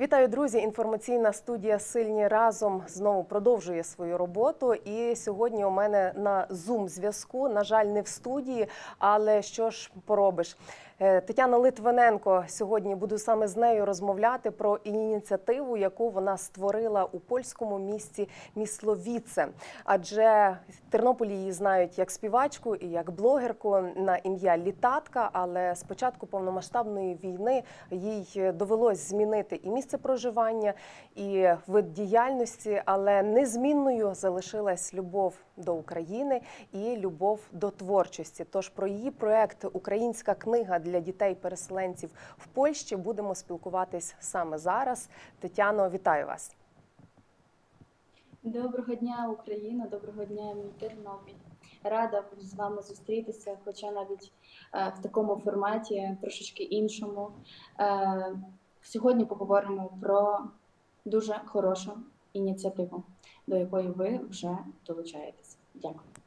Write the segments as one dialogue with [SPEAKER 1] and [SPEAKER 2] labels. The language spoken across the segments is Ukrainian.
[SPEAKER 1] Вітаю, друзі! Інформаційна студія Сильні разом знову продовжує свою роботу. І сьогодні у мене на Zoom зв'язку. На жаль, не в студії, але що ж поробиш? Е, Тетяна Литвиненко сьогодні буду саме з нею розмовляти про ініціативу, яку вона створила у польському місті Місловіце. Адже Тернополі її знають як співачку і як блогерку на ім'я Літатка. Але з початку повномасштабної війни їй довелось змінити і місце проживання, і вид діяльності, але незмінною залишилась любов до України і любов до творчості. Тож про її проект Українська книга для дітей-переселенців в Польщі будемо спілкуватись саме зараз. Тетяно, вітаю вас.
[SPEAKER 2] Доброго дня, Україна, доброго дня, мій Тернопіль. Рада з вами зустрітися, хоча навіть е, в такому форматі, трошечки іншому. Е, сьогодні поговоримо про дуже хорошу ініціативу, до якої ви вже долучаєтеся. Дякую.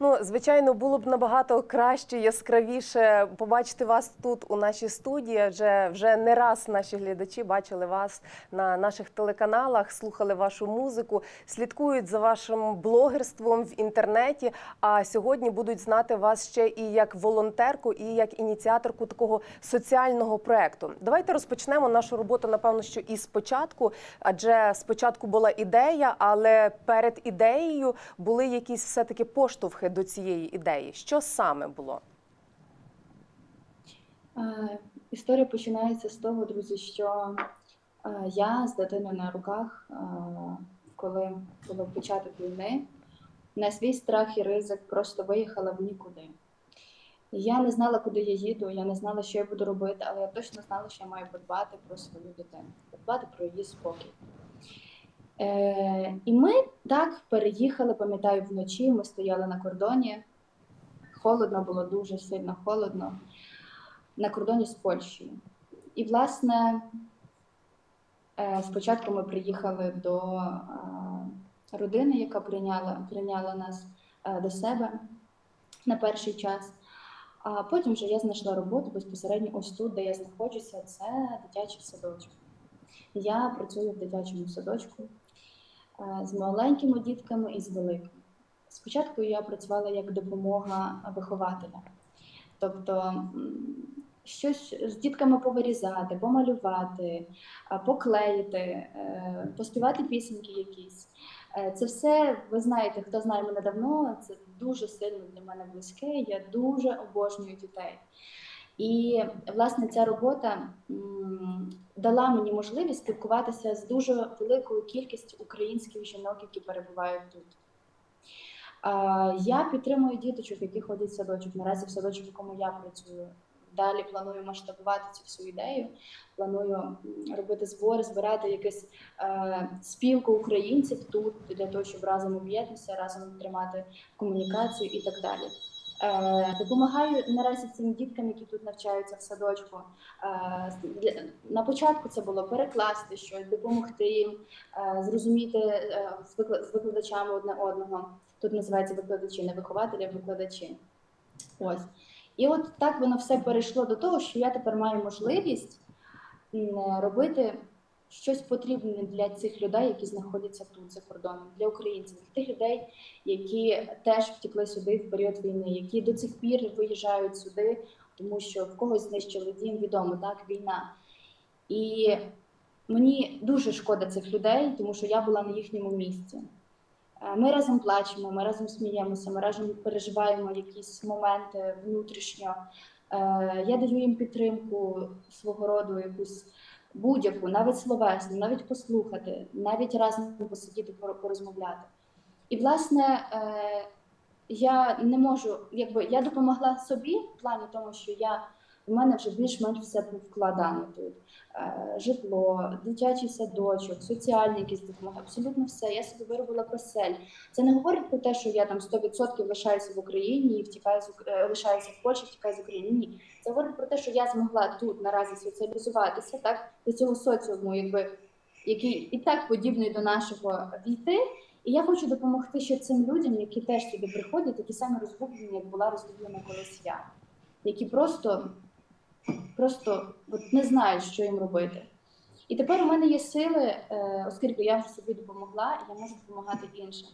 [SPEAKER 1] Ну, звичайно, було б набагато краще, яскравіше побачити вас тут у нашій студії. Адже вже не раз наші глядачі бачили вас на наших телеканалах, слухали вашу музику, слідкують за вашим блогерством в інтернеті. А сьогодні будуть знати вас ще і як волонтерку, і як ініціаторку такого соціального проекту. Давайте розпочнемо нашу роботу, напевно, що із початку, адже спочатку була ідея, але перед ідеєю були якісь все таки поштовхи до цієї ідеї. Що саме було?
[SPEAKER 2] Е, Історія починається з того, друзі, що е, я з дитиною на руках, е, коли було початок війни, на свій страх і ризик просто виїхала в нікуди. Я не знала, куди я їду, я не знала, що я буду робити, але я точно знала, що я маю подбати про свою дитину, подбати про її спокій. Е, і ми так переїхали, пам'ятаю, вночі. Ми стояли на кордоні. Холодно було дуже сильно холодно на кордоні з Польщею. І, власне, е, спочатку ми приїхали до е, родини, яка прийняла, прийняла нас е, до себе на перший час. А потім вже я знайшла роботу безпосередньо ось тут, де я знаходжуся. Це дитячий садочок. Я працюю в дитячому садочку з маленькими дітками і з великими. Спочатку я працювала як допомога вихователя. Тобто щось з дітками повирізати, помалювати, поклеїти, е, поспівати пісеньки якісь. Е, Це все, ви знаєте, хто знає мене давно, це дуже сильно для мене близьке. Я дуже обожнюю дітей. І власне ця робота дала мені можливість спілкуватися з дуже великою кількістю українських жінок, які перебувають тут. Я підтримую діточок, які ходять в садочок. Наразі в садочок, в якому я працюю. Далі планую масштабувати цю всю ідею. Планую робити збори, збирати якусь е, спілку українців тут для того, щоб разом об'єднатися, разом тримати комунікацію і так далі. Е, допомагаю наразі цим діткам, які тут навчаються в садочку. Е, на початку це було перекласти щось, допомогти їм, е, зрозуміти з викладачами одне одного. Тут називається викладачі, не вихователі, а викладачі. Ось. І от так воно все перейшло до того, що я тепер маю можливість робити щось потрібне для цих людей, які знаходяться тут за кордоном, для українців, для тих людей, які теж втекли сюди в період війни, які до цих пір виїжджають сюди, тому що в когось знищили дім, відомо, так, війна. І мені дуже шкода цих людей, тому що я була на їхньому місці. Е, Ми разом плачемо, ми разом сміємося, ми разом переживаємо якісь моменти внутрішньо. Е, Я даю їм підтримку свого роду, якусь будь-яку, навіть словесну, навіть послухати, навіть разом посидіти, порозмовляти. І, власне, е, я не можу, якби я допомогла собі в плані тому, що я в мене вже більш-менш все вкладано тут. Е, Житло, дитячий садочок, соціальні якісь допомоги, абсолютно все. Я собі виробила просель. Це не говорить про те, що я там 100% лишаюся в Україні і втікаю з е, лишаюся в Польщі, втікаю з України. Ні, це говорить про те, що я змогла тут наразі соціалізуватися, так до цього соціуму, якби який і так подібний до нашого війти. І я хочу допомогти ще цим людям, які теж сюди приходять, такі самі розгублені, як була розгублена колись я, які просто, просто от не знають, що їм робити. І тепер у мене є сили, е, оскільки я вже собі допомогла, я можу допомагати іншим.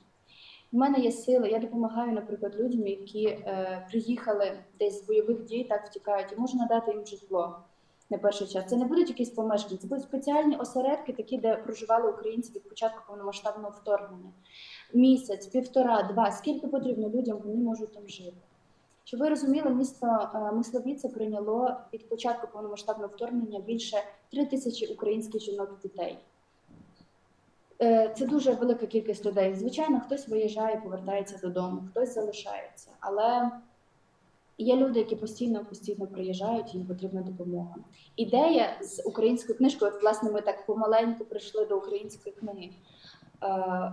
[SPEAKER 2] У мене є сили, я допомагаю, наприклад, людям, які е, приїхали десь з бойових дій, так втікають, і можу надати їм житло на перший час. Це не будуть якісь помешкання, це будуть спеціальні осередки, такі, де проживали українці від початку повномасштабного вторгнення. Місяць, півтора, два. Скільки потрібно людям, вони можуть там жити. Щоб ви розуміли, місто е, Мисловіце прийняло від початку повномасштабного вторгнення більше три тисячі українських жінок і дітей. Е, Це дуже велика кількість людей. Звичайно, хтось виїжджає, повертається додому, хтось залишається. Але є люди, які постійно постійно приїжджають, їм потрібна допомога. Ідея з українською книжкою, от, власне, ми так помаленьку прийшли до української книги. Е,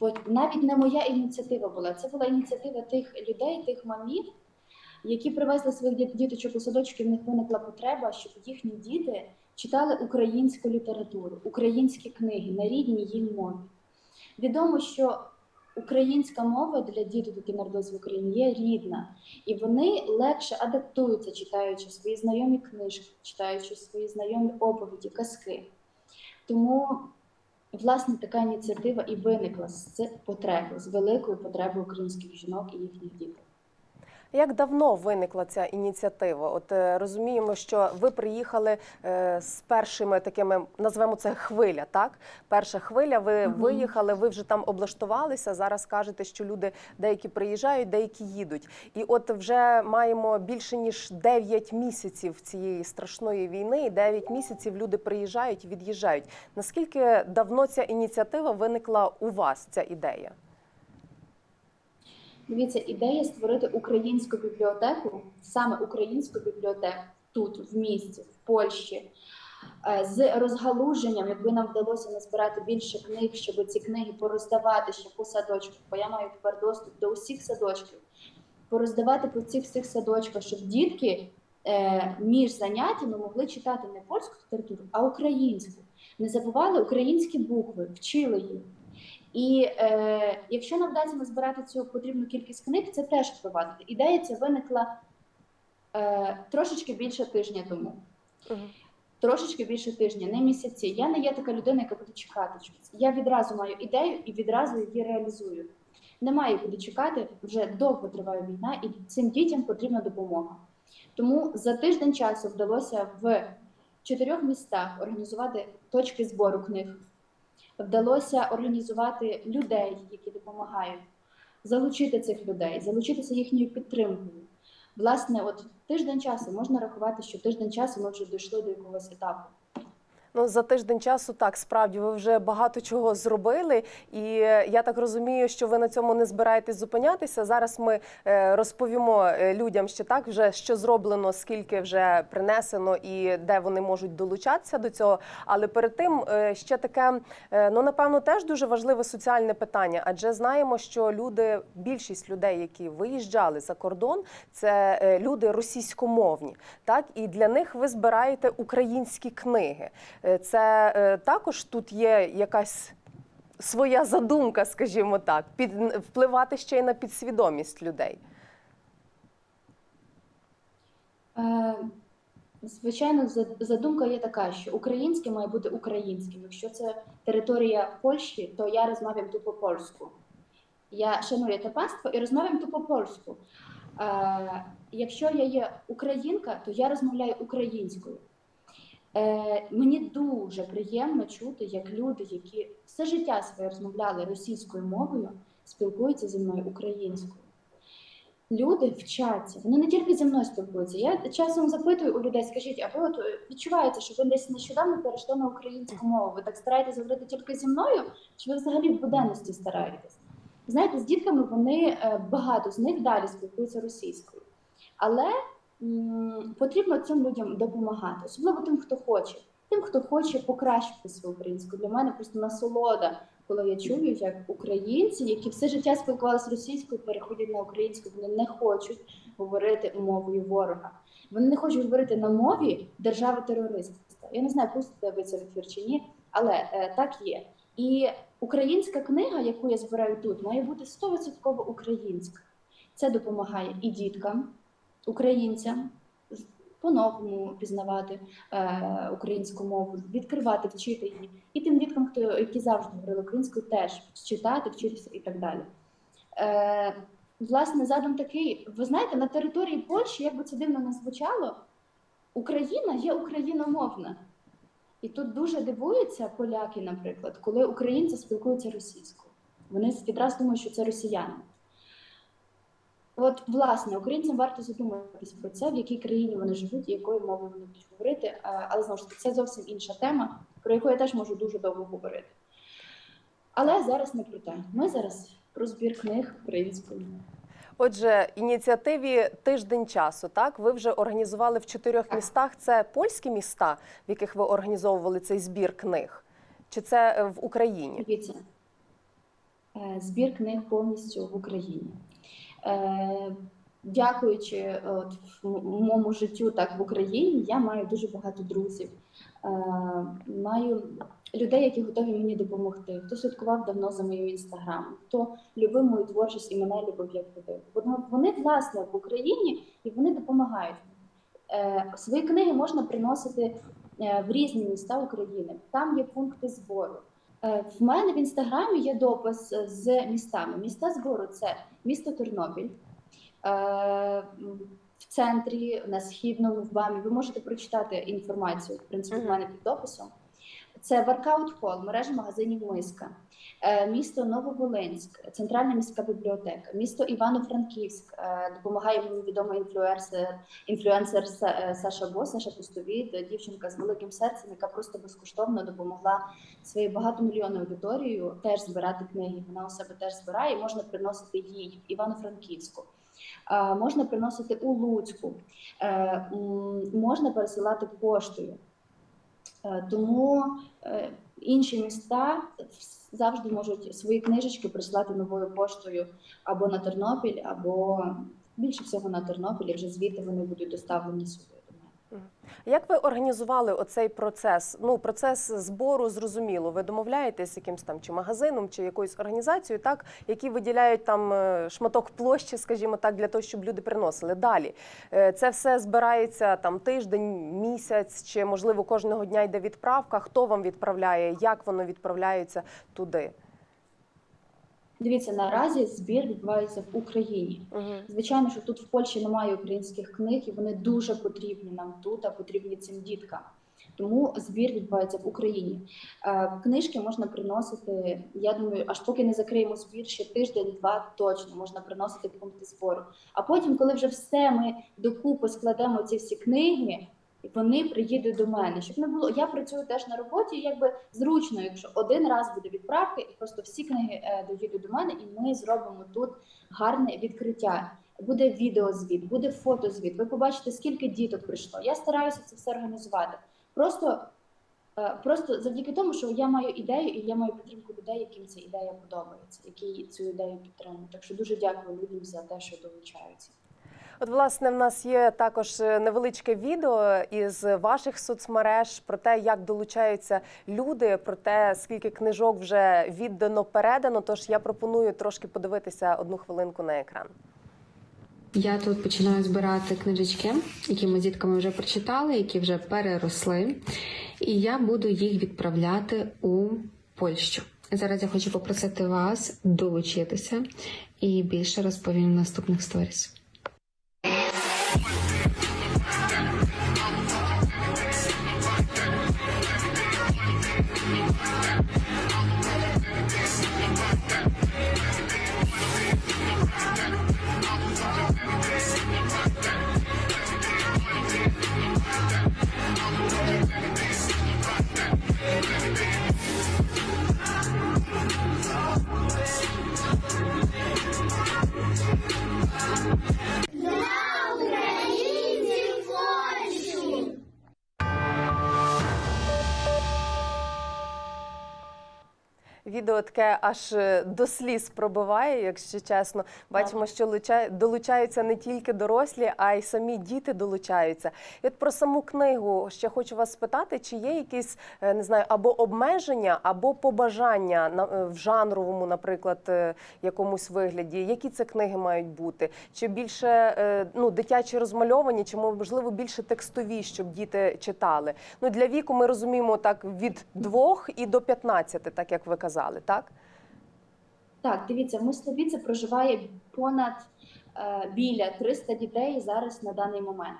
[SPEAKER 2] бо навіть не моя ініціатива була. Це була ініціатива тих людей, тих мамів, які привезли своїх діт- діточок у садочки. В них виникла потреба, щоб їхні діти читали українську літературу, українські книги на рідній їм мові. Відомо, що українська мова для діток, які народились в Україні, є рідна, і вони легше адаптуються, читаючи свої знайомі книжки, читаючи свої знайомі оповіді, казки. Тому, власне, така ініціатива і виникла з потреби, з великої потреби українських жінок і їхніх дітей.
[SPEAKER 1] Як давно виникла ця ініціатива? От е, розуміємо, що ви приїхали е, з першими такими, назвемо це хвиля, так? Перша хвиля, ви
[SPEAKER 2] Мгм.
[SPEAKER 1] виїхали, ви вже там облаштувалися. Зараз кажете, що люди деякі приїжджають, деякі їдуть. І от вже маємо більше ніж 9 місяців цієї страшної війни, і 9 місяців люди приїжджають від'їжджають. Наскільки давно ця ініціатива виникла у вас, ця ідея?
[SPEAKER 2] Дивіться, ідея створити українську бібліотеку, саме українську бібліотеку тут, в місті, в Польщі, е, з розгалуженням, якби нам вдалося назбирати більше книг, щоб ці книги пороздавати ще по садочках, бо я маю тепер доступ до усіх садочків, пороздавати по цих всіх садочках, щоб дітки е, між заняттями могли читати не польську літературу, а українську. Не забували українські букви, вчили їх. І е, якщо нам вдасться назбирати цю потрібну кількість книг, це теж впровадити. Ідея ця виникла е, трошечки більше тижня тому. Трошечки більше тижня, не місяці. Я не є така людина, яка буде чекати щось. Я відразу маю ідею і відразу її реалізую. Немає куди чекати, вже довго триває війна, і цим дітям потрібна допомога. Тому за тиждень часу вдалося в чотирьох містах організувати точки збору книг. Вдалося організувати людей, які допомагають, залучити цих людей, залучитися їхньою підтримкою. Власне, от тиждень часу можна рахувати, що тиждень часу ми вже дійшли до якогось етапу.
[SPEAKER 1] Ну за тиждень часу так справді ви вже багато чого зробили, і е, я так розумію, що ви на цьому не збираєтесь зупинятися. Зараз ми е, розповімо е, людям ще так, вже що зроблено, скільки вже принесено і де вони можуть долучатися до цього. Але перед тим ще таке, ну напевно, теж дуже важливе соціальне питання, адже знаємо, що люди, більшість людей, які виїжджали за кордон, це люди російськомовні. Так і для них ви збираєте українські книги. Е, Це е, також тут є якась своя задумка, скажімо так, під впливати ще й на підсвідомість людей.
[SPEAKER 2] Е, Звичайно, задумка є така, що українське має бути українським. Якщо це територія Польщі, то я розмовляю тупо польську. Я шаную те панство і розмовляю тупо польську. Якщо я є українка, то я розмовляю українською. Е, мені дуже приємно чути, як люди, які все життя своє розмовляли російською мовою, спілкуються зі мною українською. Люди вчаться, вони не тільки зі мною спілкуються. Я часом запитую у людей, скажіть, а ви от е, відчуваєте, що ви десь нещодавно перейшли на українську мову? Ви так стараєтесь говорити тільки зі мною, чи ви взагалі в буденності стараєтесь? Знаєте, з дітками вони е, багато з них далі спілкуються російською. Але потрібно цим людям допомагати, особливо тим, хто хоче. Тим, хто хоче покращити свою українську. Для мене просто насолода, коли я чую, як українці, які все життя спілкувалися російською, переходять на українську, вони не хочуть говорити мовою ворога. Вони не хочуть говорити на мові держави терориста. Я не знаю, це в ефір чи ні, але е, так є. І українська книга, яку я збираю тут, має бути 100% українська. Це допомагає і діткам, українцям, по-новому пізнавати е, українську мову, відкривати, вчити її. І тим діткам, хто які завжди говорили українською, теж читати, вчитися і так далі. Е, власне, задум такий: ви знаєте, на території Польщі, як би це дивно не звучало, Україна є україномовна. І тут дуже дивуються поляки, наприклад, коли українці спілкуються російською. Вони відразу думають, що це росіяни. От, власне, українцям варто задуматись про це, в якій країні вони живуть і якою мовою вони будуть говорити. Е, Але знову ж таки, це зовсім інша тема, про яку я теж можу дуже довго говорити. Але зараз не про те. Ми зараз про збір книг українською.
[SPEAKER 1] Отже, ініціативі тиждень часу. Так, ви вже організували в чотирьох містах. Це польські міста, в яких ви організовували цей збір книг, чи це е, в Україні?
[SPEAKER 2] Дивіться, е, збір книг повністю в Україні. Е, Дякуючи е, от, моєму життю так в Україні, я маю дуже багато друзів. Е, Маю людей, які готові мені допомогти. Хто слідкував давно за моїм інстаграмом, хто любив мою творчість і мене любив як любив. Вони, власне в Україні і вони допомагають. Свої книги можна приносити в різні міста України. Там є пункти збору. Е, В мене в інстаграмі є допис е, з містами. Міста збору це місто Тернопіль. Е, В центрі, на східному, в БАМі. Ви можете прочитати інформацію, в принципі, в мене під дописом. Це Воркаут Холл, мережа магазинів Миска, Е, місто Нововолинськ, Центральна міська бібліотека, місто Івано-Франківськ, е, допомагає мені відомий інфлюенсер, інфлюенсер е, Саша Бо, Саша Пустовіт, дівчинка з великим серцем, яка просто безкоштовно допомогла своєю багатомільйонною аудиторією теж збирати книги. Вона у себе теж збирає, можна приносити їй в Івано-Франківську. Можна приносити у Луцьку, можна пересилати поштою. Е, Тому е, інші міста завжди можуть свої книжечки прислати новою поштою або на Тернопіль, або більше всього на Тернопіль, і вже звідти вони будуть доставлені сюди.
[SPEAKER 1] Як ви організували оцей процес? Ну, процес збору зрозуміло. Ви домовляєтесь якимсь там чи магазином, чи якоюсь організацією, так які виділяють там е, шматок площі, скажімо так, для того, щоб люди приносили. Далі Е, це все збирається там тиждень, місяць, чи можливо кожного дня йде відправка. Хто вам відправляє? Як воно відправляється туди?
[SPEAKER 2] Дивіться, наразі збір відбувається в Україні.
[SPEAKER 1] Угу.
[SPEAKER 2] Звичайно, що тут в Польщі немає українських книг, і вони дуже потрібні нам тут, а потрібні цим діткам. Тому збір відбувається в Україні. Е, Книжки можна приносити. Я думаю, аж поки не закриємо збір, ще тиждень-два точно можна приносити пункти збору. А потім, коли вже все ми докупи складемо ці всі книги, вони приїдуть до мене. Щоб не було, я працюю теж на роботі, якби зручно, якщо один раз буде відправка, і просто всі книги е, доїдуть до мене, і ми зробимо тут гарне відкриття. Буде відеозвіт, буде фотозвіт. Ви побачите, скільки діток прийшло. Я стараюся це все організувати. Просто, е, просто завдяки тому, що я маю ідею і я маю підтримку людей, яким ця ідея подобається, які цю ідею підтримують. Так що дуже дякую людям за те, що долучаються.
[SPEAKER 1] От, власне, в нас є також е, невеличке відео із ваших соцмереж про те, як долучаються люди, про те, скільки книжок вже віддано передано. Тож я пропоную трошки подивитися одну хвилинку на екран.
[SPEAKER 3] Я тут починаю збирати книжечки, які ми з дітками вже прочитали, які вже переросли, і я буду їх відправляти у Польщу. Зараз я хочу попросити вас долучитися і більше розповім в наступних сторіс.
[SPEAKER 1] Відео таке аж е, до сліз пробиває, якщо чесно. Бачимо, що луча- долучаються не тільки дорослі, а й самі діти долучаються. І от про саму книгу ще хочу вас спитати, чи є якісь е, не знаю, або обмеження, або побажання е, в жанровому, наприклад, якомусь вигляді. Які це книги мають бути? Чи більше ну дитячі розмальовані, чи можливо більше текстові, щоб діти читали? Ну для віку ми розуміємо так від двох і до 15, так як ви казали, так?
[SPEAKER 2] Так, дивіться, в Мисловіці проживає понад е, біля 300 дітей зараз на даний момент.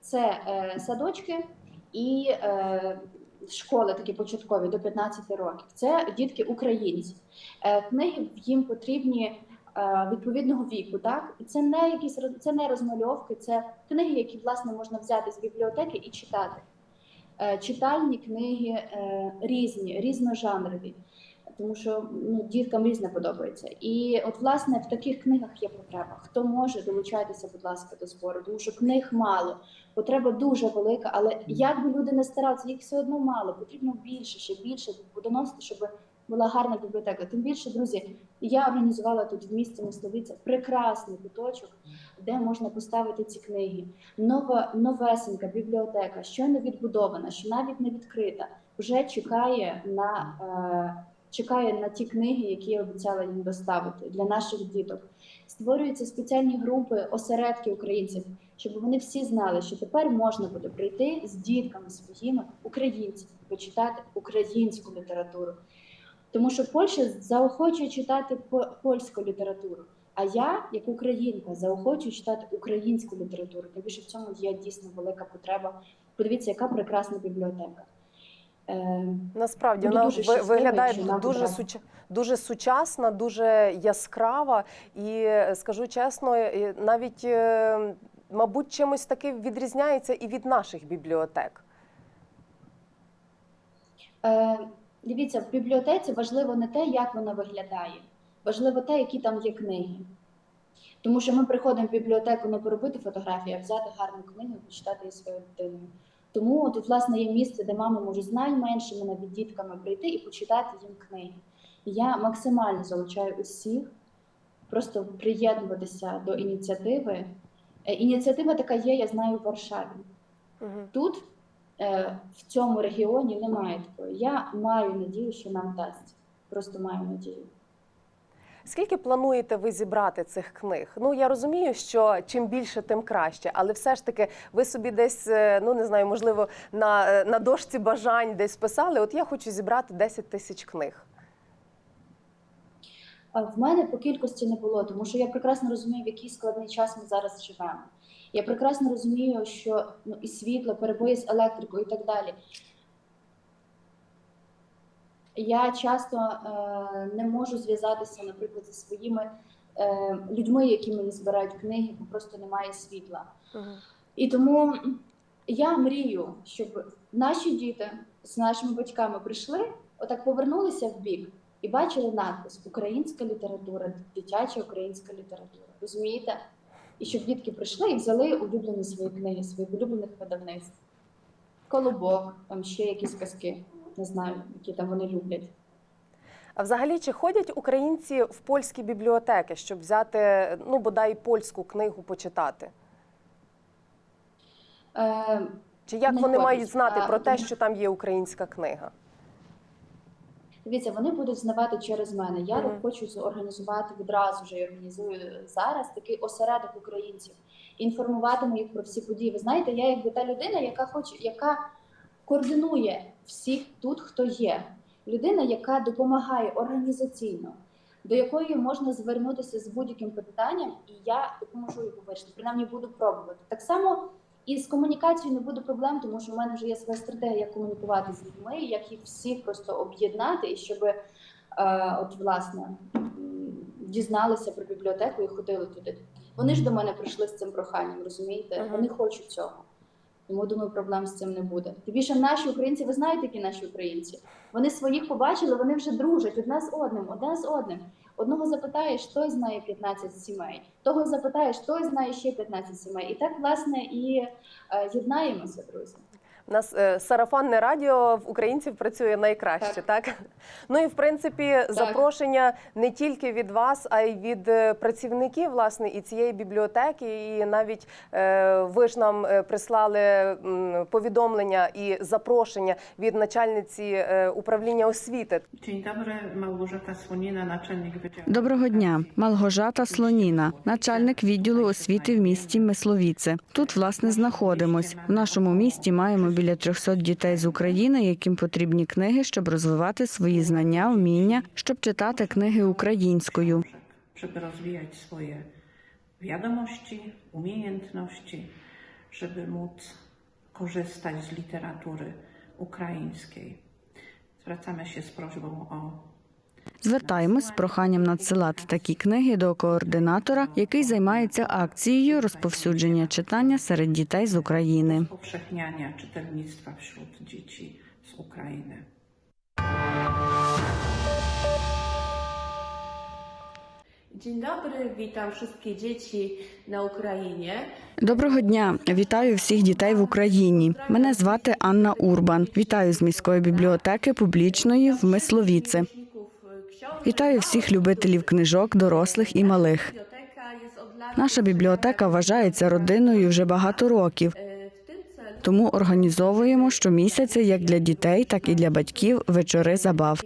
[SPEAKER 2] Це е, садочки і е, школи такі початкові до 15 років. Це дітки українці. Е, книги їм потрібні е, відповідного віку. Так, це не якісь це не розмальовки, це книги, які власне можна взяти з бібліотеки і читати. Е, читальні книги е, різні, різножанрові тому що ну, діткам різне подобається. І от власне в таких книгах є потреба. Хто може долучайтеся, будь ласка, до збору, тому що книг мало, потреба дуже велика, але як би люди не старалися, їх все одно мало, потрібно більше, ще більше доносити, щоб була гарна бібліотека. Тим більше, друзі, я організувала тут в місті Мисловиця прекрасний куточок, де можна поставити ці книги. Нова новесенька бібліотека, щойно відбудована, що навіть не відкрита, вже чекає на. Е, чекає на ті книги, які я обіцяла їм доставити для наших діток. Створюються спеціальні групи, осередки українців, щоб вони всі знали, що тепер можна буде прийти з дітками своїми українцями, почитати українську літературу. Тому що Польща заохочує читати польську літературу. А я, як українка, заохочую читати українську літературу. Тим більше в цьому є дійсно велика потреба. Подивіться, яка прекрасна бібліотека.
[SPEAKER 1] Насправді вона виглядає дуже суча, дуже сучасна, дуже яскрава. І е, скажу чесно, е, навіть е, мабуть, чимось таким відрізняється і від наших бібліотек.
[SPEAKER 2] Е, дивіться, в бібліотеці важливо не те, як вона виглядає, важливо те, які там є книги. Тому що ми приходимо в бібліотеку не поробити фотографії, а взяти гарну книгу і почитати її своєю дитиною. Тому тут, власне, є місце, де мами можуть з найменшими навіть дітками прийти і почитати їм книги. Я максимально залучаю усіх просто приєднуватися до ініціативи. Е, Ініціатива така є, я знаю, в Варшаві. Тут е, в цьому регіоні немає такої. Я маю надію, що нам дасть. Просто маю надію.
[SPEAKER 1] Скільки плануєте ви зібрати цих книг? Ну я розумію, що чим більше, тим краще, але все ж таки ви собі десь, е, ну не знаю, можливо, на, е, на дошці бажань десь писали. От я хочу зібрати 10 тисяч книг.
[SPEAKER 2] В мене по кількості не було, тому що я прекрасно розумію, в який складний час ми зараз живемо. Я прекрасно розумію, що ну, і світло, перебої з електрикою і так далі. Я часто е, не можу зв'язатися, наприклад, зі своїми е, людьми, які мені збирають книги, бо просто немає світла. І тому я мрію, щоб наші діти з нашими батьками прийшли, отак повернулися в бік і бачили надпис Українська література, дитяча українська література. Розумієте? І щоб дітки прийшли і взяли улюблені свої книги, своїх улюблених видавництв. Колобок, там ще якісь казки, не знаю, які там вони люблять.
[SPEAKER 1] А взагалі, чи ходять українці в польські бібліотеки, щоб взяти ну бодай польську книгу почитати?
[SPEAKER 2] Е,
[SPEAKER 1] Чи як вони
[SPEAKER 2] ходять.
[SPEAKER 1] мають знати про те, що там є українська книга?
[SPEAKER 2] Дивіться, вони будуть знавати через мене. Я
[SPEAKER 1] Мгм.
[SPEAKER 2] хочу зорганізувати відразу вже і організую зараз такий осередок українців, інформуватиму їх про всі події. Ви знаєте, я якби та людина, яка хоче, яка координує всіх тут, хто є. Людина, яка допомагає організаційно, до якої можна звернутися з будь-яким питанням, і я допоможу його вирішити. Принаймні буду пробувати. Так само і з комунікацією не буде проблем, тому що в мене вже є своя стратегія, як комунікувати з людьми, як їх всіх просто об'єднати, і щоб е, от власне дізналися про бібліотеку і ходили туди. Вони ж до мене прийшли з цим проханням, розумієте? Вони хочуть цього. Тому думаю, проблем з цим не буде. Тим більше наші українці, ви знаєте, які наші українці? Вони своїх побачили, вони вже дружать одне з одним, одне з одним. Одного запитаєш, той знає 15 сімей, того запитаєш, той знає ще 15 сімей. І так, власне, і е, єднаємося, друзі.
[SPEAKER 1] У нас е, сарафанне радіо в українців працює найкраще, так. Ну і в принципі, запрошення не тільки від вас, а й від е, працівників власне і цієї бібліотеки. І навіть е, ви ж нам прислали м, повідомлення і запрошення від начальниці е, управління освіти.
[SPEAKER 4] Доброго дня, Малгожата Слоніна, начальник відділу освіти в місті Мисловіце. Тут власне знаходимось. В нашому місті маємо біля 300 дітей з України, яким потрібні книги, щоб розвивати свої знання, вміння, щоб читати книги українською.
[SPEAKER 5] Żeby rozwijać swoje wiadomości, umiejętności, żeby móc korzystać z literatury ukraińskiej. Zwracamy się z prośbą o
[SPEAKER 4] Звертаємось з проханням надсилати такі книги до координатора, який займається акцією розповсюдження читання серед дітей з України.
[SPEAKER 5] upowszechniania czytelnictwa wśród dzieci z Ukrainy.
[SPEAKER 6] Dzień dobry, witam wszystkie dzieci na Ukrainie.
[SPEAKER 4] Доброго дня, вітаю всіх дітей в Україні. Мене звати Анна Урбан. Вітаю з міської бібліотеки публічної в Мисловіце. Вітаю всіх любителів книжок, дорослих і малих. Наша бібліотека вважається родиною вже багато років, тому організовуємо щомісяця як для дітей, так і для батьків вечори забав.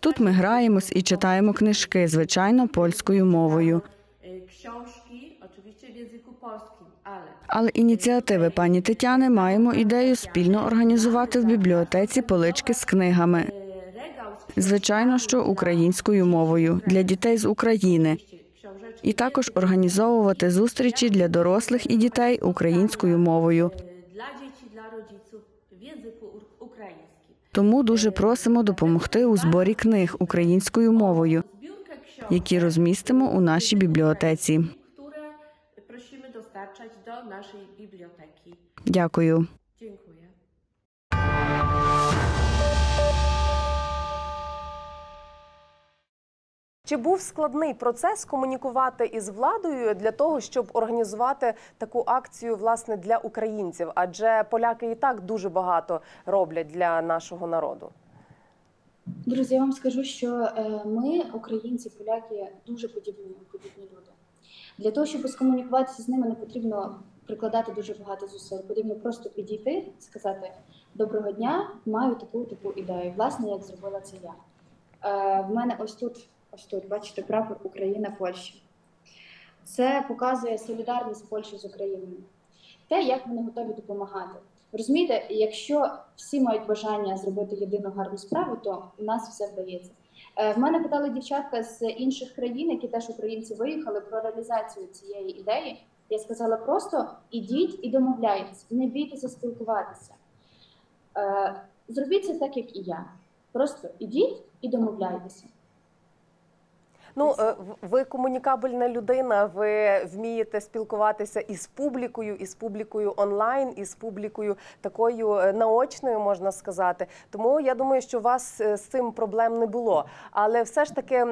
[SPEAKER 4] Тут ми граємось і читаємо книжки, звичайно, польською мовою. Але ініціативи пані Тетяни маємо ідею спільно організувати в бібліотеці полички з книгами. Звичайно, що українською мовою для дітей з України, і також організовувати зустрічі для дорослих і дітей українською мовою. Тому дуже просимо допомогти у зборі книг українською мовою, які розмістимо у нашій бібліотеці.
[SPEAKER 6] Do naszej biblioteki.
[SPEAKER 4] Дякую.
[SPEAKER 6] Dziękuję.
[SPEAKER 1] Чи був складний процес комунікувати із владою для того, щоб організувати таку акцію власне для українців? Адже поляки і так дуже багато роблять для нашого народу.
[SPEAKER 2] Друзі, я вам скажу, що е, ми, українці, поляки, дуже подібні, подібні люди. Для того, щоб скомунікуватися з ними, не потрібно прикладати дуже багато зусиль. Потрібно просто підійти, сказати доброго дня, маю таку таку ідею. Власне, як зробила це я. Е, В мене ось тут, ось тут, бачите, прапор Україна, Польща. Це показує солідарність Польщі з Україною. Те, як вони готові допомагати. Розумієте, якщо всі мають бажання зробити єдину гарну справу, то у нас все вдається. Е, В мене питали дівчатка з інших країн, які теж українці виїхали про реалізацію цієї ідеї. Я сказала просто ідіть і домовляйтесь, не бійтеся спілкуватися. Е, Зробіть це так, як і я. Просто ідіть і домовляйтеся.
[SPEAKER 1] Ну, е, ви комунікабельна людина, ви вмієте спілкуватися із публікою, із публікою онлайн, із публікою такою е, наочною, можна сказати. Тому я думаю, що у вас е, з цим проблем не було. Але все ж таки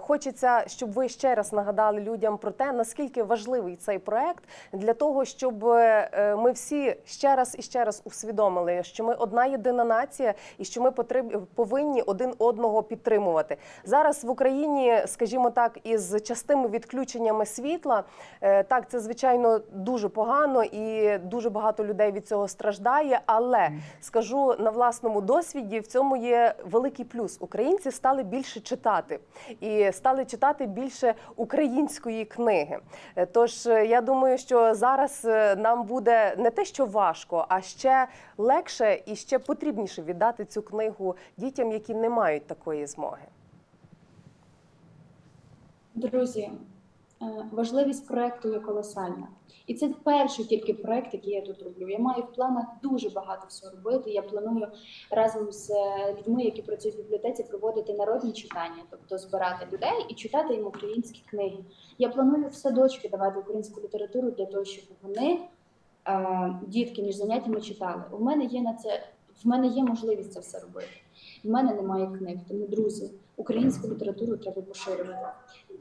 [SPEAKER 1] хочеться, щоб ви ще раз нагадали людям про те, наскільки важливий цей проект для того, щоб ми всі ще раз і ще раз усвідомили, що ми одна єдина нація і що ми повинні один одного підтримувати. Зараз в Україні, скажімо так, із частими відключеннями світла, е, так це звичайно дуже погано і дуже багато людей від цього страждає. Але скажу на власному досвіді, в цьому є великий плюс. Українці стали більше читати і стали читати більше української книги. Е, Тож е, я думаю, що зараз нам буде не те, що важко, а ще легше і ще потрібніше віддати цю книгу дітям, які не мають такої змоги.
[SPEAKER 2] Друзі, е, важливість проекту є колосальна. І це перший тільки проект, який я тут роблю. Я маю в планах дуже багато всього робити. Я планую разом з е, людьми, які працюють в бібліотеці, проводити народні читання, тобто збирати людей і читати їм українські книги. Я планую в садочки давати українську літературу для того, щоб вони, е, дітки, між заняттями читали. У мене є на це в мене є можливість це все робити. В мене немає книг. Тому, друзі, українську літературу треба поширювати.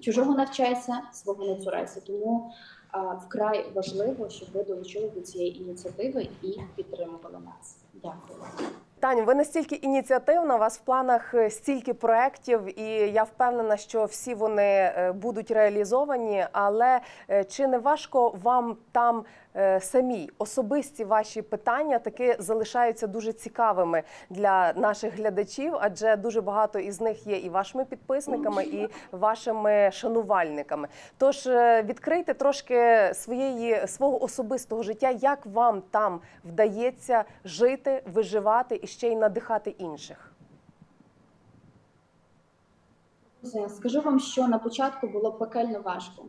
[SPEAKER 2] Чужого навчайся, свого не цурайся. Тому а, вкрай важливо, щоб ви долучили до цієї ініціативи і підтримували нас. Дякую.
[SPEAKER 1] Таню, ви настільки ініціативна, у вас в планах е, стільки проєктів, і я впевнена, що всі вони е, будуть реалізовані. Але е, чи не важко вам там самій особисті ваші питання таки залишаються дуже цікавими для наших глядачів? Адже дуже багато із них є і вашими підписниками, і вашими шанувальниками. Тож е, відкрийте трошки своєї свого особистого життя, як вам там вдається жити, виживати і ще й надихати інших.
[SPEAKER 2] Скажу вам, що на початку було пекельно важко,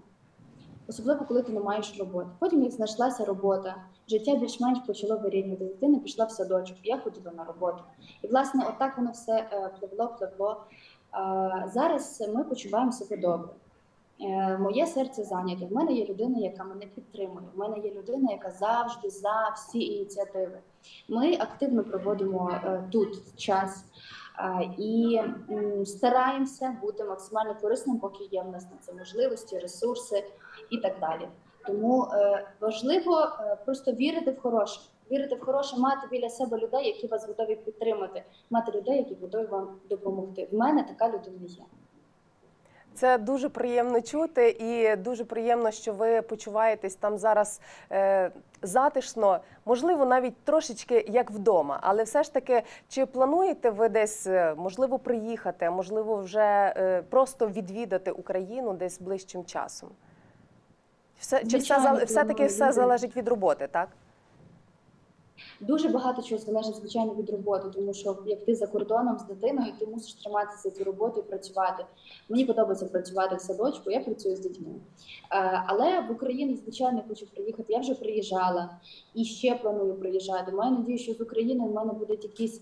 [SPEAKER 2] особливо коли ти не маєш роботи. Потім як знайшлася робота, життя більш-менш почало вирівнювати. Дитина пішла в садочок, я ходила на роботу. І власне, отак воно все е, пливло, пливло. Е, Зараз ми почуваємо себе добре. Е, Моє серце зайняте. В мене є людина, яка мене підтримує. В мене є людина, яка завжди за всі ініціативи. Ми активно проводимо тут час. І стараємося бути максимально корисним, поки є в нас на це можливості, ресурси і так далі. Тому е, важливо е, просто вірити в хороше, вірити в хороше, мати біля себе людей, які вас готові підтримати, мати людей, які готові вам допомогти. В мене така людина є.
[SPEAKER 1] Це дуже приємно чути, і дуже приємно, що ви почуваєтесь там зараз е, затишно, можливо, навіть трошечки як вдома. Але все ж таки, чи плануєте ви десь е, можливо приїхати, можливо, вже е, просто відвідати Україну десь ближчим часом? Все чи все
[SPEAKER 2] Звичайно,
[SPEAKER 1] зал- все таки все залежить від роботи, так?
[SPEAKER 2] Дуже багато чого залежить звичайно від роботи, тому що як ти за кордоном з дитиною, ти мусиш триматися цю роботу і працювати. Мені подобається працювати в садочку, я працюю з дітьми. Е, Але в Україну, звичайно, хочу приїхати. Я вже приїжджала і ще планую приїжджати. Маю надію, що з України в мене будуть якісь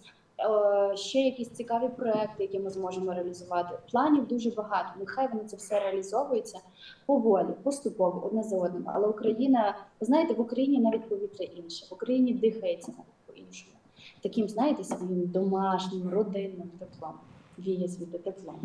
[SPEAKER 2] ще якісь цікаві проекти, які ми зможемо реалізувати. Планів дуже багато. Нехай вони це все реалізовується поволі, поступово, одне за одним. Але Україна, ви знаєте, в Україні навіть повітря інше. В Україні дихається навіть по-іншому. Таким, знаєте, своїм домашнім, родинним теплом. Віє звідти теплом.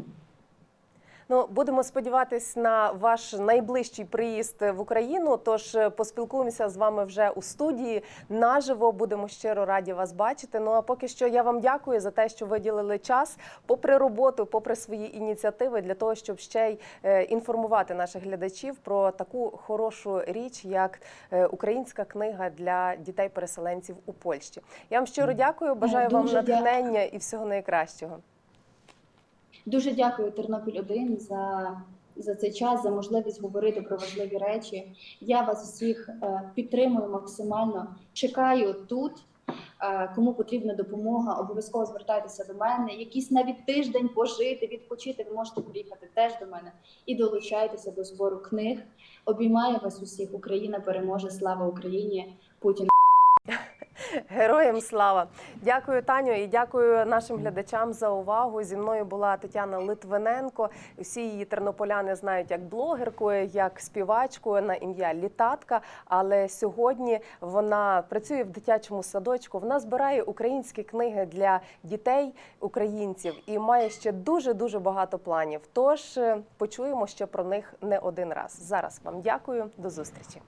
[SPEAKER 1] Ну, будемо сподіватись на ваш найближчий приїзд в Україну. Тож е, поспілкуємося з вами вже у студії наживо. Будемо щиро раді вас бачити. Ну а поки що я вам дякую за те, що виділили час, попри роботу, попри свої ініціативи, для того, щоб ще й е, інформувати наших глядачів про таку хорошу річ, як е, українська книга для дітей-переселенців у Польщі. Я вам щиро дякую. Бажаю вам
[SPEAKER 2] дякую.
[SPEAKER 1] натхнення і всього найкращого.
[SPEAKER 2] Дуже дякую Тернопіль 1 за, за цей час, за можливість говорити про важливі речі. Я вас всіх е, підтримую максимально. Чекаю тут. Е, Кому потрібна допомога, обов'язково звертайтеся до мене. Якийсь навіть тиждень пожити, відпочити. Ви можете приїхати теж до мене і долучайтеся до збору книг. Обіймаю вас усіх. Україна переможе. Слава Україні! Путін.
[SPEAKER 1] Героям слава! Дякую, Таню, і дякую нашим глядачам за увагу. Зі мною була Тетяна Литвиненко. Всі її тернополяни знають як блогерку, як співачку на ім'я Літатка. Але сьогодні вона працює в дитячому садочку. Вона збирає українські книги для дітей українців і має ще дуже дуже багато планів. Тож е, почуємо ще про них не один раз. Зараз вам дякую. До зустрічі.